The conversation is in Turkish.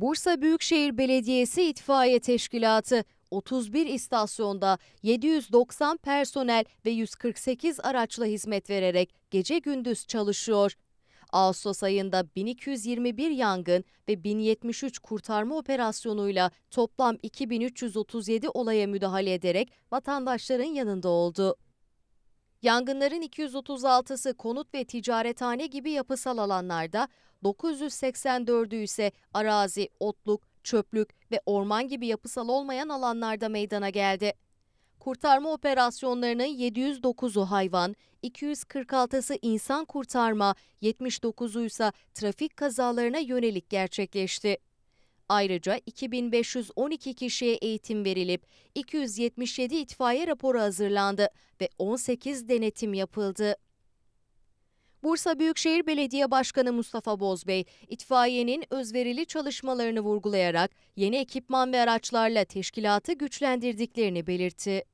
Bursa Büyükşehir Belediyesi İtfaiye Teşkilatı 31 istasyonda 790 personel ve 148 araçla hizmet vererek gece gündüz çalışıyor. Ağustos ayında 1221 yangın ve 1073 kurtarma operasyonuyla toplam 2337 olaya müdahale ederek vatandaşların yanında oldu. Yangınların 236'sı konut ve ticarethane gibi yapısal alanlarda, 984'ü ise arazi, otluk, çöplük ve orman gibi yapısal olmayan alanlarda meydana geldi. Kurtarma operasyonlarının 709'u hayvan, 246'sı insan kurtarma, 79'u ise trafik kazalarına yönelik gerçekleşti. Ayrıca 2512 kişiye eğitim verilip 277 itfaiye raporu hazırlandı ve 18 denetim yapıldı. Bursa Büyükşehir Belediye Başkanı Mustafa Bozbey, itfaiyenin özverili çalışmalarını vurgulayarak yeni ekipman ve araçlarla teşkilatı güçlendirdiklerini belirtti.